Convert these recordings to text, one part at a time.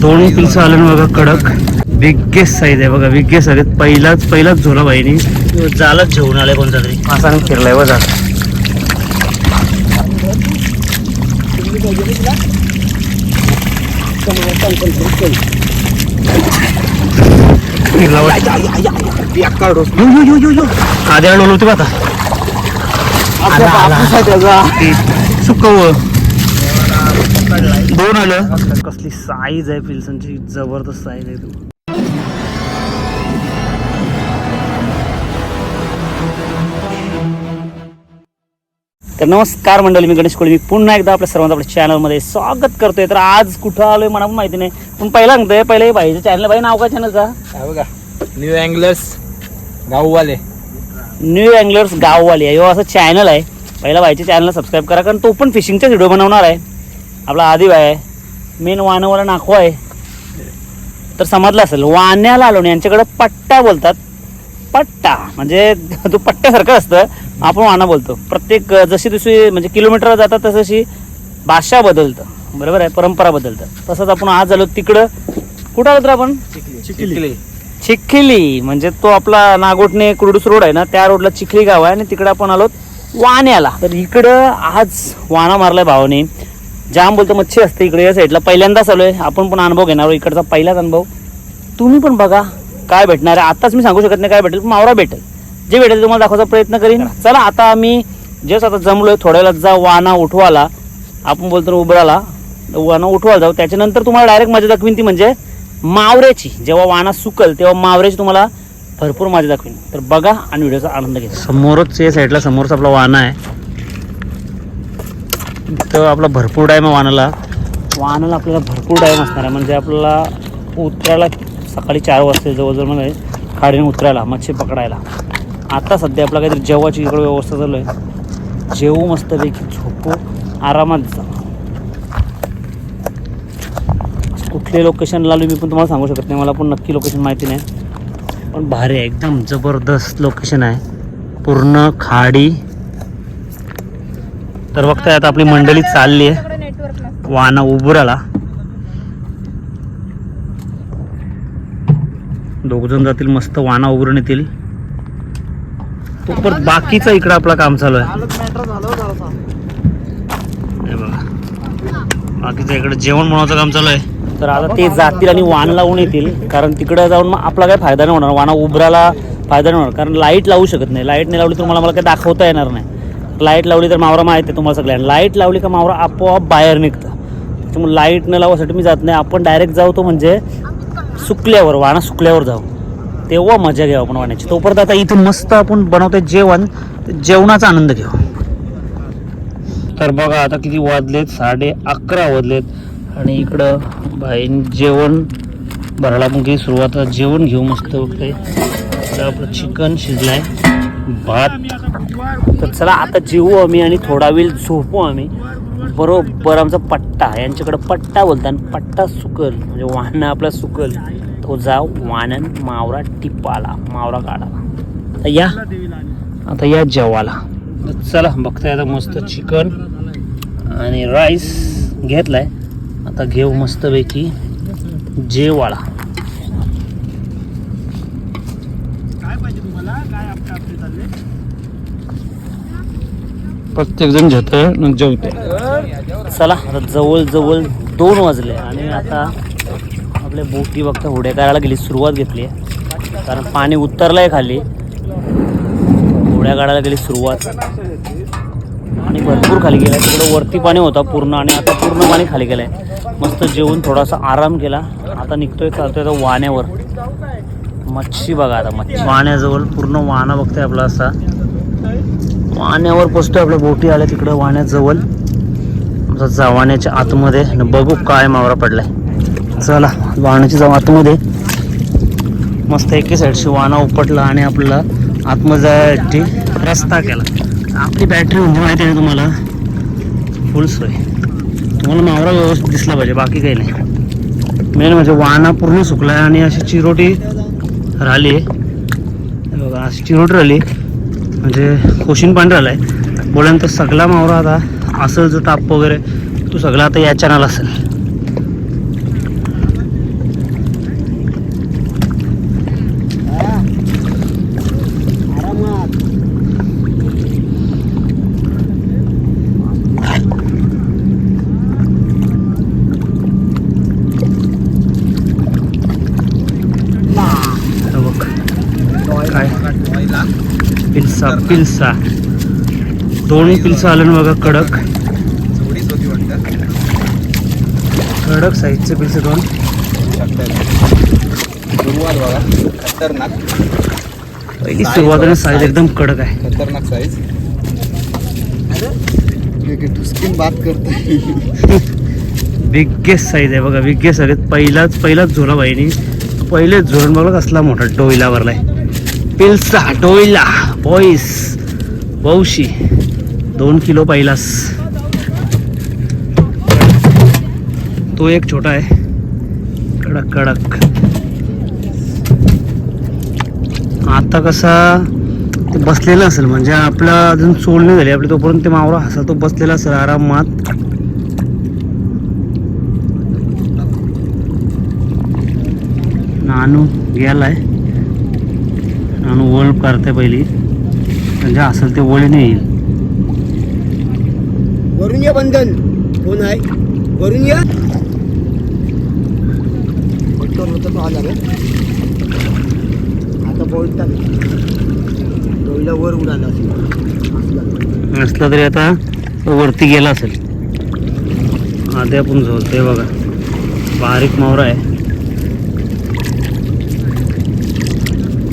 दोन पिल्स आलं ना बघा कडक. बिग्गेस्ट साईज आहे बघा बिग्गेस्ट साईज आहे. पहिलाच पहिलाच झोला बाईनी जालच घेऊन आलाय कोणता तरी. असा आणि फिरलाय बघा. फिरला बघा. यो, यो, यो, यो, यो. आधी आलो होते आता. आला, आला. ते सुकव. दोन आलं. कसली साईज आहे पिल्सनची जबरदस्त साईज आहे तू. तर नमस्कार मंडळी मी गणेश कोळी. मी पुन्हा एकदा आपल्या सर्वांचं आपल्या चॅनलमध्ये स्वागत करतोय. तर आज कुठं आलोय मला पण माहिती नाही. पण पहिला सांगतोय पहिले भाईच्या चॅनल भाई नाव काय चॅनलचा काय बघा न्यू अँगलर्स गाववाले. न्यू अँगलर्स गाववाली. आहे असं चॅनल आहे. पहिला भाईच्या चॅनलला सबस्क्राईब करा कारण तो पण फिशिंगचा व्हिडिओ बनवणार आहे. आपला आदिव आहे. मेन वानवाला नाखो आहे. तर समजलं असेल वाण्याला आलो नाही यांच्याकडे पट्टा बोलतात. पट्टा म्हणजे तो पट्ट्यासारखं असतं. आपण वाना बोलतो. प्रत्येक जशी जशी म्हणजे किलोमीटर जातात तशी भाषा बदलतं. बरोबर आहे? परंपरा बदलतं तसंच आपण आज आलो तिकडं. कुठं आलो तर आपण? चिखली. चिखली. म्हणजे तो आपला नागोटणे कुरडूस रोड आहे ना त्या रोडला चिखली गाव आहे आणि तिकडे आपण आलो वाण्याला. तर इकडं आज वाना मारलाय भावाने. जाम बोलतो मच्छी असते इकडे या साईडला पहिल्यांदाच आलोय. आपण पण अनुभव घेणार आहोत. इकडचा पहिलाच अनुभव. तुम्ही पण बघा काय भेटणार आहे. आताच मी सांगू शकत नाही काय भेटेल मावरा भेटेल. जे भेटेल तुम्हाला दाखवायचा प्रयत्न करीन. चला आता आम्ही जस्ट आता जमलोय थोड्या वेळात जा वाना उठवाला. आपण बोलतो उबराला वाना उठवायला जाऊ. त्याच्यानंतर तुम्हाला डायरेक्ट मजा दाखवीन ती म्हणजे मावऱ्याची. जेव्हा वाना सुकल तेव्हा मावऱ्याची तुम्हाला भरपूर मजा दाखवीन. तर बघा आणि व्हिडिओचा आनंद घ्या समोरच या साईडला समोरच आपला वाना आहे. तिथं आपला भरपूर टाईम आहे वानाला. वानाला आपल्याला भरपूर टाईम असणार आहे. म्हणजे आपल्याला उतरायला सकाळी चार वाजता जवळजवळ म्हणजे खाडीने उतरायला मच्छी पकडायला. आता सध्या आपला काहीतरी जेवायची इकडे व्यवस्था चालू आहे. जेवू मस्तपैकी झोपू आरामात जा. कुठले लोकेशन आलो मी पण तुम्हाला सांगू शकत नाही. मला पण नक्की लोकेशन माहिती नाही. पण भारी आहे. एकदम जबरदस्त लोकेशन आहे. पूर्ण खाडी तर बघताय आता आपली मंडळी चालली आहे. वाना उबराला दोघ जण जातील मस्त वाना उभरून येतील. तो परत बाकीचा इकडं आपला काम चालू आहे. हे बघा. बाकीचं इकडे जेवण बनवायचं काम चालू आहे. तर आता ते जातील आणि वाण लावून येतील. कारण तिकडे जाऊन मग आपला काही फायदा नाही होणार. वाणा उभराला फायदा नाही होणार. कारण लाइट लावू शकत नाही. लाइट नाही लावली तर मला मला काही दाखवता येणार नाही. लाइट लावली तर मावरा माहिती आहे तुम्हाला सगळ्यांना. लाइट लावली का मावरा आपोआप बाहेर निघतं. त्याच्यामुळे लाइट न लावासाठी मी जात नाही. आपण डायरेक्ट जाऊ तो म्हणजे सुकल्यावर वाणा सुकल्यावर जाऊ. तेव्हा मजा घेऊ आपण वाण्याची. तोपर्यंत आता इथे मस्त आपण बनवतोय जेवण. जेवणाचा आनंद घेऊ. तर बघा आता किती वाजलेत? साडे अकरा वाजलेत. आणि इकडं बाईन जेवण भरायला पण काही सुरुवात जेवण घेऊ मस्त. उठले आपलं चिकन आहे भात. तर चला आता जेवू आम्ही आणि थोडा वेळ झोपू आम्ही. बरोबर आमचा पट्टा यांच्याकडं पट्टा बोलतात. पट्टा सुकल म्हणजे वाहन आपला सुकल. तो जा वानन मावरा टिपाला मावरा काढा आता या. आता या जेवाला चला बघताय आता मस्त चिकन आणि राईस घेतलाय. आता घेऊ मस्तपैकी जेवाळा प्रत्येक जण घेतोय जेवते चला आता जवळ जवळ दोन वाजले आणि आता आपल्या बोटी बघता होड्या करायला गेली सुरुवात घेतली आहे. कारण पाणी उतरलं आहे खाली. होड्या काढायला गेली सुरुवात. आणि भरपूर खाली गेला तिकडं वरती पाणी होता पूर्ण आणि आता पूर्ण पाणी खाली गेलं आहे मस्त जेवून थोडासा आराम केला. आता निघतोय चालतोय तर वाण्यावर. मच्छी बघा आता मच्छी. वाण्याजवळ पूर्ण वाणा बघतोय आपला असा. वाण्यावर पोचतोय आपल्या बोटी आल्या तिकडं वाण्याजवळ. आमचा जवाण्याच्या आतमध्ये. आणि बघू काय मावरा पडलाय. चला वाण्याच्या जाऊ आतमध्ये. मस्त एके साईडशी वाणा उपटला आणि आपला आतमध्ये रस्ता केला. आपली बॅटरी म्हणजे माहिती आहे तुम्हाला? फुल सोय. तुम्हाला मावरा व्यवस्थित दिसला पाहिजे बाकी काही नाही. मेन म्हणजे वाना पूर्ण सुकला आणि अशी चिरोटी राहिली आहे. बघा अशी रोड राहिली. म्हणजे कोशिन पण राहिला आहे बोल्यानंतर सगळा मावरा आता असेल जो टाप वगैरे तो सगळा आता या चॅनल असेल. पिल्सा पिल्सा. दोन पिल्सा आलं बघा कडक. कडक साईजचे पिल्से दोन. सुरुवात बघा. खतरनाक. पहिली साईज. एकदम कडक आहे. खतरनाक साईज स्किन बात करते बिग्गेस्ट साईज आहे बघा. बिग्गेस्ट साईज पहिलाच पहिलाच झोला बाईनी पहिलेच झोरण बघा कसला मोठा डोईला भरलाय. पिल्सा डोईला बॉईस बौशी दोन किलो पहिलास तो एक छोटा आहे. कडक कडक. आता कसा ते बसलेलं असेल म्हणजे आपला अजून सोल नाही झाली आपली तोपर्यंत ते मावरा हसा तो बसलेला असेल आरामात. नानू गेलाय. नानू ओळ करते पहिली. म्हणजे असेल ते ओळीने येईल. वरून या बंधन. कोण आहे? वरून या? आता डोईला वर उडाला असेल. नसला तरी. आता वरती गेला असेल. आधी आपण झोलते बघा. बारीक मावरा आहे.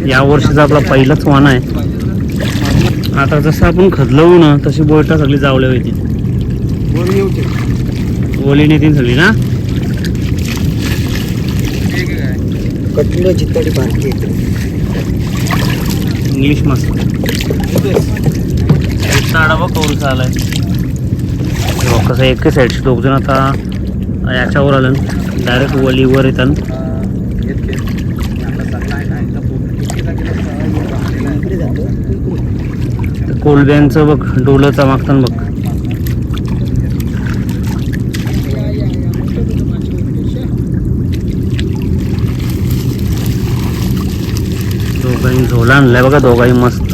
या वर्षीचा आपला पहिलाच वाना आहे. आता जसं आपण खदलवू ना तशी बोयटा सगळी जावल्या होती. ओली नेतील सगळी ना? इंग्लिश मस्त बघ कौरचा आलाय हे कसं एकच साईडचे दोघ जण आता याच्यावर आलं डायरेक्ट वलीवर येतात इकडे जातो इकडे. कोलब्यांचं बघ डोलंचा मागताना बघ. दोघांनी झोला आणलाय बघा दोघांनी मस्त.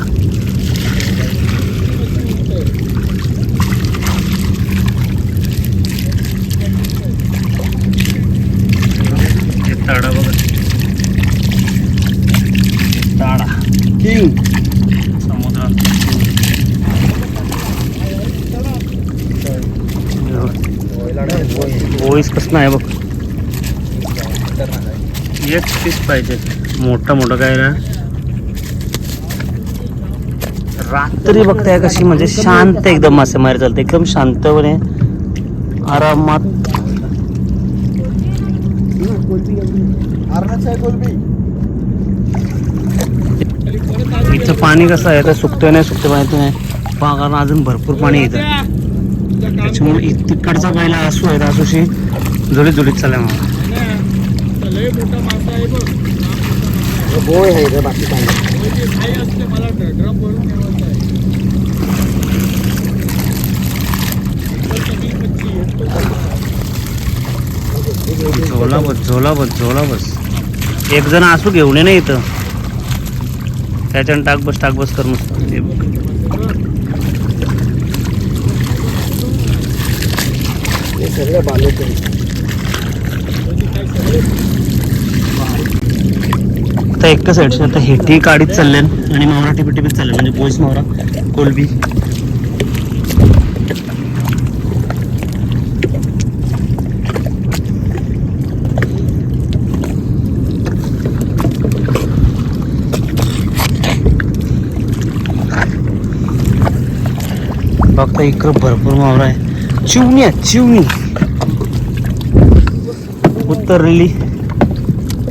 कसं आहे बघ. एक पीस पाहिजे. मोठा मोठा काय ना रात्री बघताय कशी म्हणजे शांत एकदम मासेमारी चालते एकदम शांतपणे आरामात. इथं पाणी कसं आहे? तर सुकतं नाही सुकतं माहिती नाही. कारण अजून भरपूर पाणी येतं त्याच्यामुळे तिकडचा पहिला आसू आहे आसूशी. बाकी काय नाही. झोला बस झोला बस झोला बस एक जण असू घेऊन ये ना इथं. त्याच्यानं टाक बस टाक बस कर मस्त हे बघ. हे सगळं बालक. आता एकच साईडचे आता हेटी काढीत चालले आणि मावरा टिपी टिपीत चालले म्हणजे पोईस मावरा कोलबी. बघता इकडं भरपूर मावरा आहे. चिवणी आहे चिवणी. उतरलेली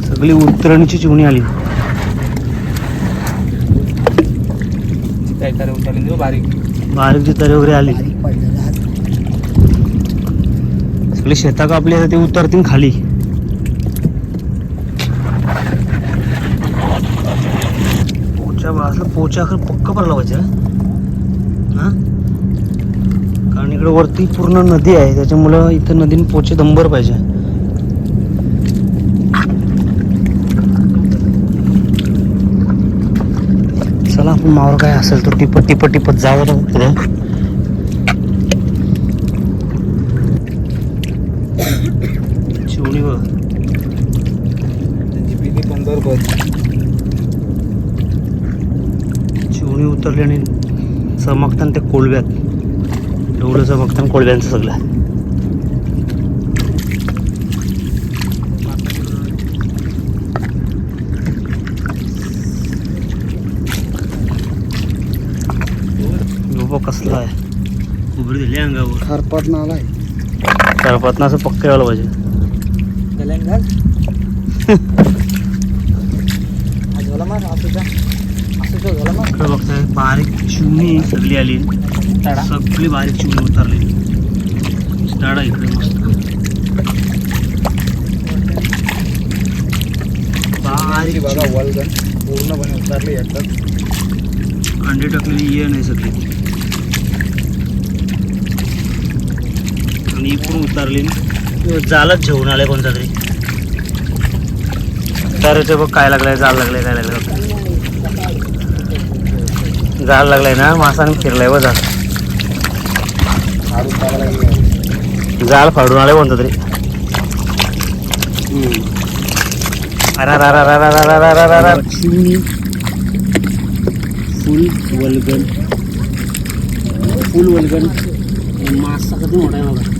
सगळी उतरणीची चिवणी आली. उतरली देऊ बारीक. बारीक जितारी वगैरे आली. सगळी शेता कापली ते उतरतील खाली. पोचा असलं पोचा खरं पक्क भरला पाहिजे हा? कारण इकडे वरती पूर्ण नदी आहे त्याच्यामुळं इथं नदीने पोचे दंबर पाहिजे. चला आपण मावर काय असेल तर टिपत टिपत टिपत जावं जाऊ पुढे. शिवणी उतरली आणि चमकतान त्या कोळव्यात. एवढं चमकतान कोळव्यांचं सगळं. कसला आहे? उघडी दिली अंगावर. नाला आहे. असं पक्क यायला पाहिजे. बघताय बारीक चिमणी सगळी आली. सगळी बारीक चिमणी उतरली. टाळा इकडे मस्त. बारीक बघा वल्गन पूर्णपणे उतरली एकदाच अंडे टाकलेली ये नाही सगळी. ती पण उतरली जालच घेऊन आले कोणता तरी. त्याचे बघ काय लागलंय जाल लागलंय काय लागलं जाल लागलंय ना मासाने फिरलाय व जा जाल फाडून आले कोणतं तरी. फुल वलगन फुल वलगन मासा कधी मोठा आहे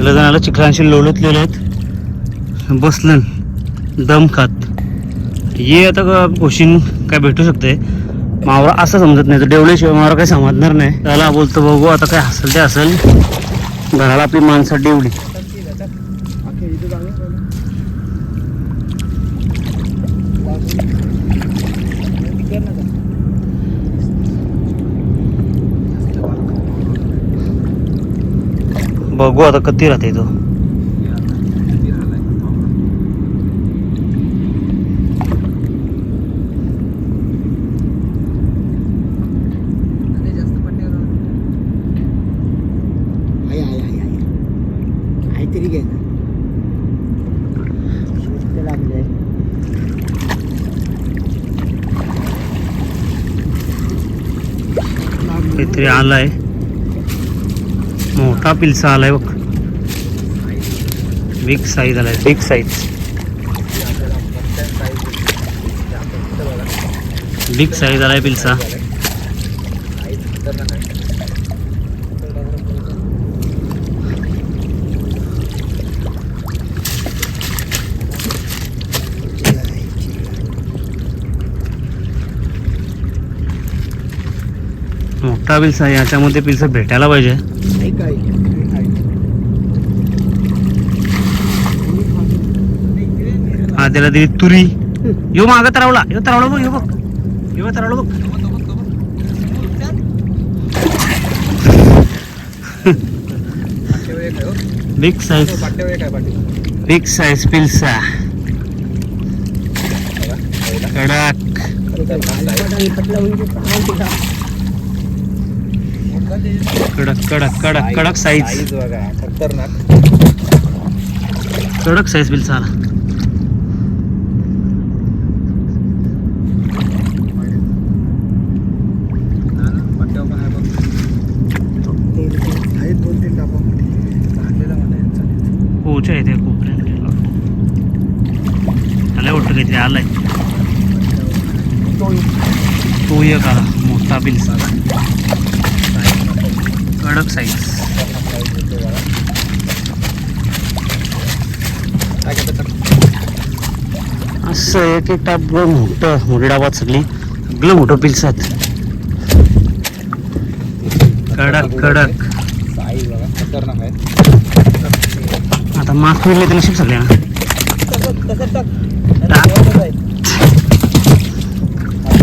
तिला जणाला चिखलांशी लोळतलेले आहेत बसलं दम खात. ये आता का काय भेटू शकते मावरा असं समजत नाही. तर डेवल्याशिवाय मावरा काही समजणार नाही. त्याला बोलतो बघू आता काय असेल ते असेल घराला आपली माणसं डेवली बघू आता कधी राहते तो. काहीतरी आलाय. मोठा पिलसा आलाय बघ. बिग साईज आलाय. बिग साईज बिग साईज आलाय पिलसा. मोठा पिलसा आहे. याच्यामध्ये पिलसा भेटायला पाहिजे. काय? हा त्याला दिली तुरी. यो माग तरावला. यो तरावला बघ यो बघ. यो तरावला बघ. बिग साईज बिग साईज पिलसा कडक कडक कडक कडक कडक साईज बघा खतरनाक. कडक साईज बिल चाला ते आलाय आलाय. तो एक आला मोठा बिल सारा कडक साईज असं एक एक टाप मोठं मोठी डाबात सगळी सगळं मोठं पिल्स आहेत. कडक कडक. आता मास मिळले तर नशीब सगळ्या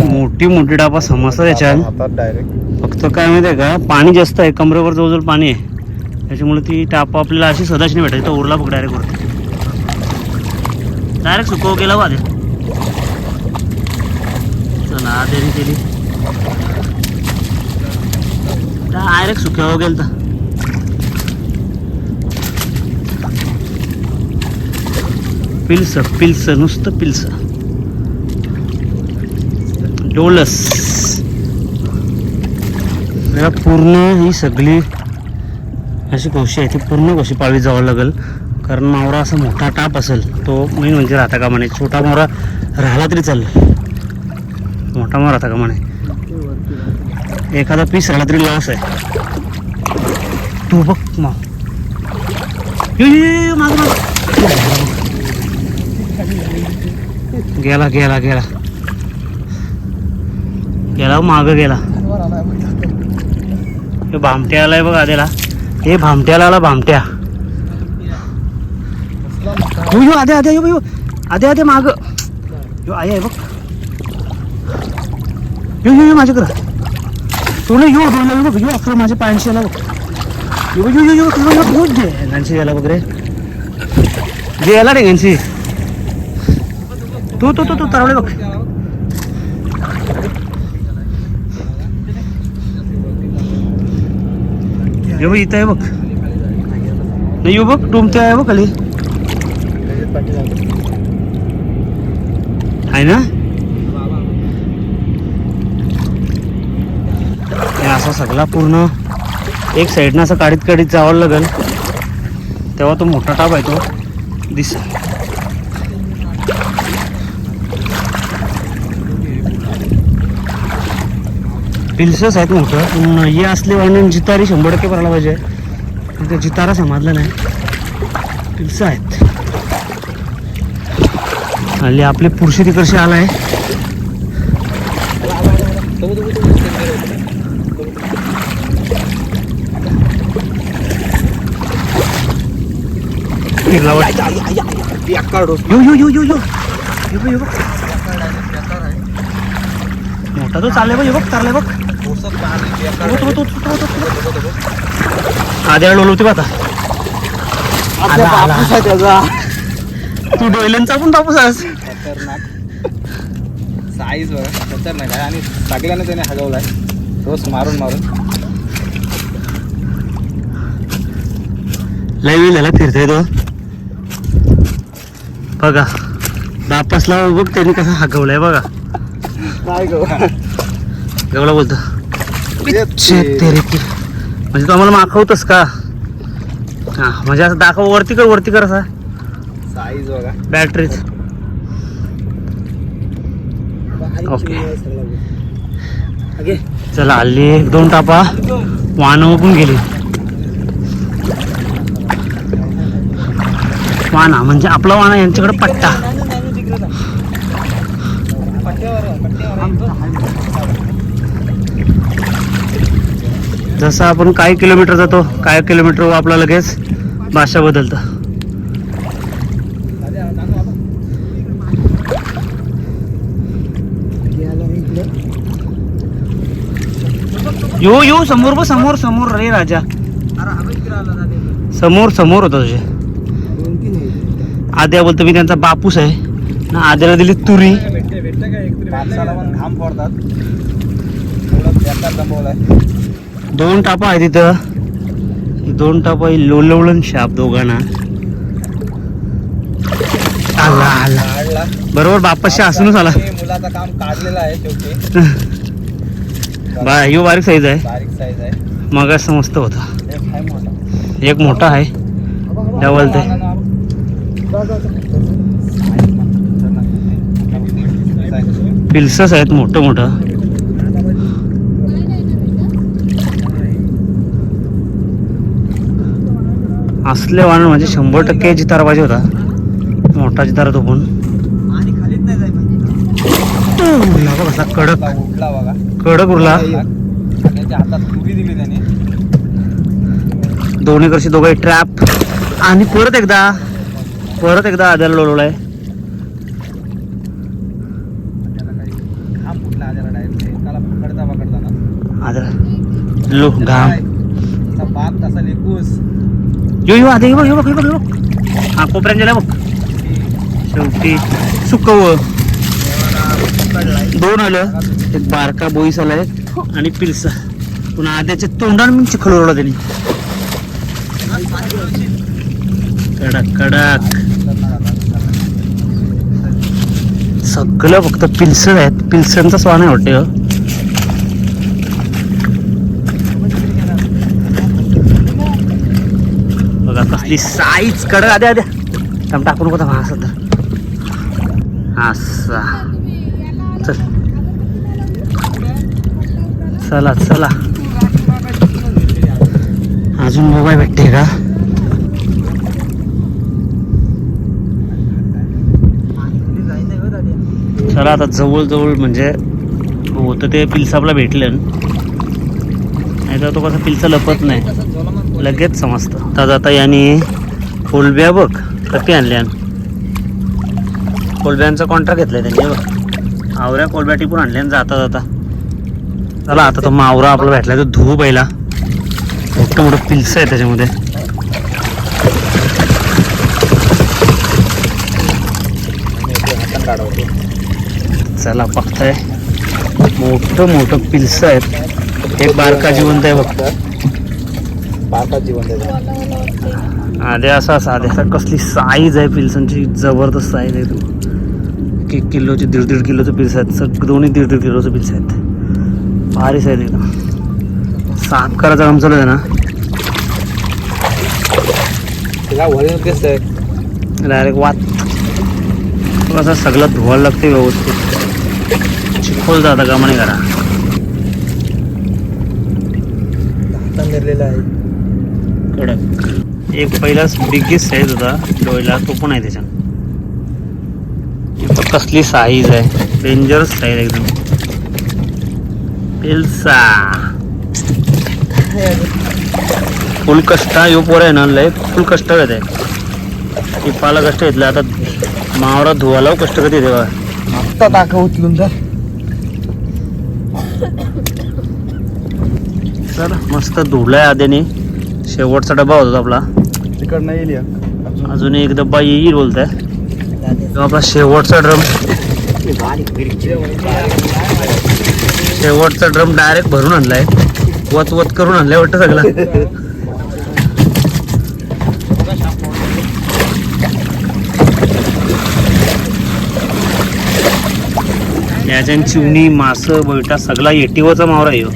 मोठी मोठी डाबा समजता त्याच्यात डायरेक्ट फक्त काय माहिती आहे का? पाणी जास्त आहे कमरेवर जवळजवळ पाणी आहे. त्याच्यामुळे ती टाप आपल्याला अशी सदाच नाही भेटायची तो उरला बघ डायरेक्ट वरती. डायरेक्ट सुकव गेला बा चला देरी केली. डायरेक्ट सुक्यावर गेलं तर पिल्स पिल्स नुसतं पिल्स. डोलस. त्याला पूर्ण ही सगळी अशी कोशी आहे ती पूर्ण कोशी पाळी जावं लागेल. कारण मावरा असा मोठा टाप असेल तो मेन म्हणजे राहता कामा म्हणे छोटा मावरा राहिला तरी चालेल. मोठा मावरा राहता कामा म्हणे एखादा पीस राहिला तरी लॉस आहे. तू बघ मा. गेला गेला गेला. गेला माग गेला. तो भामट्या आलाय बघ आदेला हे भामट्याला आला भामट्या हो यो आदे आदे यो यो आदे आदे माग यो आई आहे बघ यो यो यो माझ्याकडं तो नाही यो दोन बघ यो अकरा माझ्या पायांशी आला बघ यो यो यो तुला यो बहुत दे गांशी याला बघ रे जे याला रे गांशी तू तू तू तू तरवले बघ हे बघ इथं आहे बघ. नाही यो बघ टुमते आहे बघ खाली. आहे ना? असा सगळा पूर्ण एक साईडनं असं काढीत काढीत जावं लागेल. तेव्हा तो मोठा टाप आहे तो. दिस पिल्सच आहेत मोठं पण हे असले म्हणून जितारी शंभर टक्के भरायला पाहिजे. पण ते जितारा समाजला नाही. पिल्स आहेत. हल्ली आपले पुरुषी तिकडचे आलाय. आहे यो यो यो मोठा तो चालले बघ बघ चालले बघ. आधी वेळ होती आला, आहे त्याचा तू डोयलेंचा पण तापूस आहेस. साईज बघा खतरनाक आहे. आणि सगळ्यांना त्याने हगवलाय रोज मारून मारून. लय वेळ झाला फिरतोय तो. बघा. बापासला बघ त्यांनी कसा हागवलाय बघा. काय गो? गवला बोलतो. म्हणजे तू आम्हाला माखवतोस का? हा म्हणजे असं दाखव वरती कर वरती कर असा. साईज बघा. बॅटरीच ओके. ओके चला हल्ली एक दोन टापा. वाहनं पण गेली वाना म्हणजे आपला वाना यांच्याकडे पट्टा. जसं आपण काही किलोमीटर जातो काही किलोमीटर आपला लगेच भाषा बदलतं. यो यो समोर ब समोर समोर रे राजा. समोर समोर होता तुझे. आद्या बोलतो मी त्यांचा बापूस आहे. ना आद्याला दिली तुरी. घाम पडतात दोन टापा आहे तिथं दोन टापा लोलवळण शाप दोघांना. आला आला. बरोबर बापाशी असूनच आला मुलाचं काम काढलेलं आहे शेवटी. बा यो बारीक साईज आहे. बारीक साईज आहे. मग समजत होता. एक आहे मोठा. एक मोठा आहे. डबल ते. पिल्सच आहेत मोठं मोठं. असले वाहन म्हणजे शंभर टक्के जितारा पाहिजे होता. मोठा जितारा तो पण. कसा कडक. कडक उरला दोन्ही करशी दोघे ट्रॅप आणि परत एकदा परत एकदा आद्याला लोळवलाय. लो घाम. बाप तसा लेकूस. यो यो आधी बघ यो बघ यो बघ बघ. हा कोपऱ्यान गेला बघ. शेवटी सुकव. दोन आलं. एक बारका बोईस आलाय आणि पिलसा. पुन्हा आद्याच्या तोंडाने मी चिखल ओरडला त्यांनी. कडक कडक. सगळं फक्त पिलसण आहेत. पिलसणचा स्वान आहे वाटते बघा कसली साईज कडक आद्या आद्या. थांब टाकून नको हा सध्या. असा चल. चला चला. अजून मोबाईल भेटते का? चला आता जवळजवळ म्हणजे होतं ते पिलसापला भेटलं. नाही तर तो कसा पिलसा लपत नाही. लगेच समजतं. तर आता याने कोलब्या बघ कपी आणल्या कोलब्यांचा कॉन्ट्रॅक्ट घेतलाय त्यांनी बघ. आवऱ्या कोलब्या टिपून आणल्या आणि जाता जाता. चला आता तो मावरा आपला भेटला तो धुवू पहिला. मोठं मोठं पिल्स आहे त्याच्यामध्ये. चला बघताय मोठं मोठं पिल्स आहेत. हे बारका जिवंत आहे बघ. आधी असा साध्या कसली साईज आहे पिल्सांची. जबरदस्त साईज आहे तू. एक किलोची दीड दीड किलोचं पिल्स आहेत. सग दोन्ही दीड दीड किलोचं पिल्स आहेत. भारी साईज एकदम. साफ करायचं काम चालू आहे ना त्याला वळण कसं आहे. डायरेक्ट वात. असं सगळं धुवायला लागते व्यवस्थित. चिखोल जाता का म्हणे करा आहे. कडक एक पहिलाच बिगेस्ट साईज होता डोयला तो पण आहे त्याच्यात. ही कसली साईज आहे? डेंजरस साईज एकदम. पिल्सा फुल कष्ट यो पोर आहे ना लय फुल कष्ट आहे. टिपाला कष्ट घेतलं आता मावरा धुवायला कष्ट कधी तेव्हा. आत्ता टाका उचलून तर मस्त धुलाय आधीने. शेवटचा डबा होता आपला. तिकडनं येईल. अजून एक डब्बा येईल बोलताय तो आपला शेवटचा ड्रम. शेवटचा ड्रम डायरेक्ट भरून आणलाय. वत वत करून आणलाय वाटतं सगळा. याच्यान चिवणी मास बैठा सगळा एटीवचा मावरा येऊ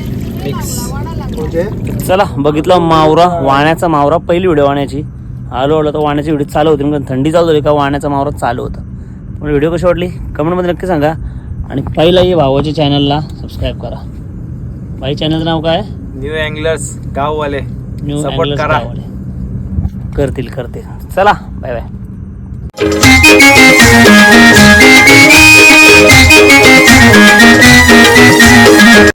म्हणजे? चला बघितलं मावरा वाण्याचा मावरा पहिली व्हिडिओ वाण्याची. आलो आलो तर वाण्याची व्हिडिओ चालू होती. कारण थंडी चालू होती का वाण्याचा मावरा चालू होता. पण व्हिडिओ कशी वाटली? कमेंटमध्ये नक्की सांगा. आणि पहिला पहिलाही भावाच्या चॅनलला सबस्क्राईब करा. भाई चॅनलचं नाव काय? न्यू अँगलर्स गाववाले. न्यू सपोर्ट करा. करतील करतील. चला बाय बाय